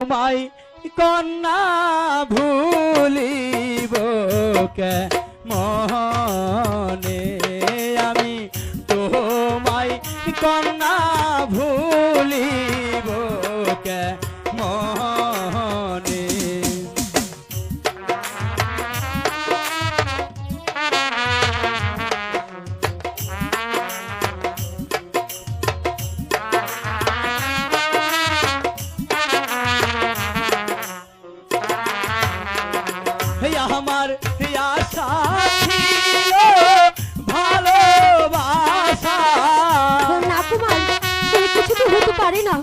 তোমায় কন্যা ভুলিব কে? মনে হে আমার হে আশা ছিল ভালোবাসা। না কুমার সে কিছু তো হতে পারে না।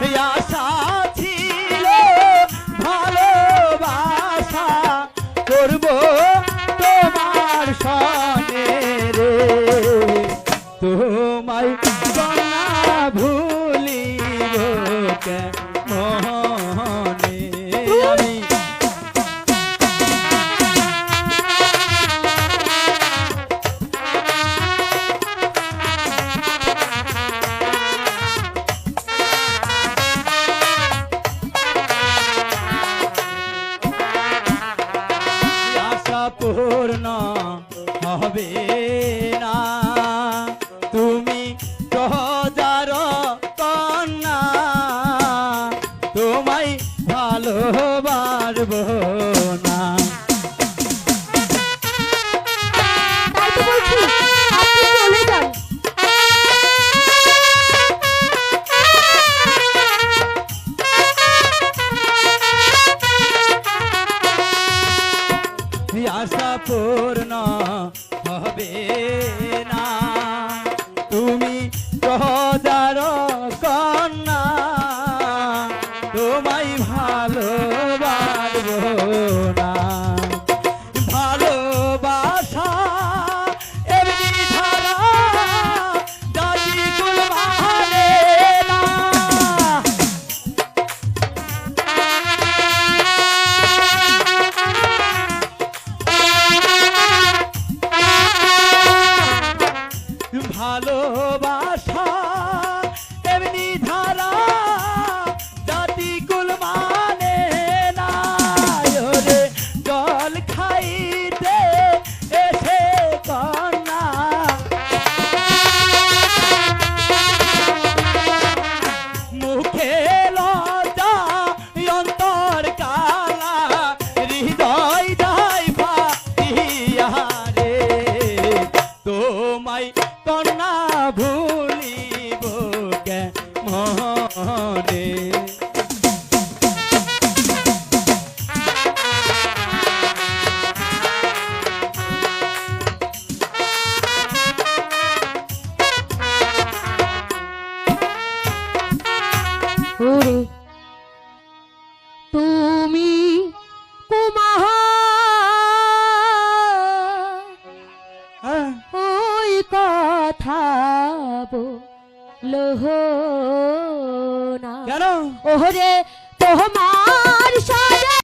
হে আশা ছিল ভালোবাসা করব তোমার সনে রে। তোমায় ভুলিব কে পূর্ণ হবে না। তুমি সহজার কন্যা তোমায় ভালোবাসব। হবে না। তুমি সহজার কন্যা তোমায় ভালোবাসব তোমায় কন্যা ভুলিব কে মনে বলো না। কেন? ওরে তোমার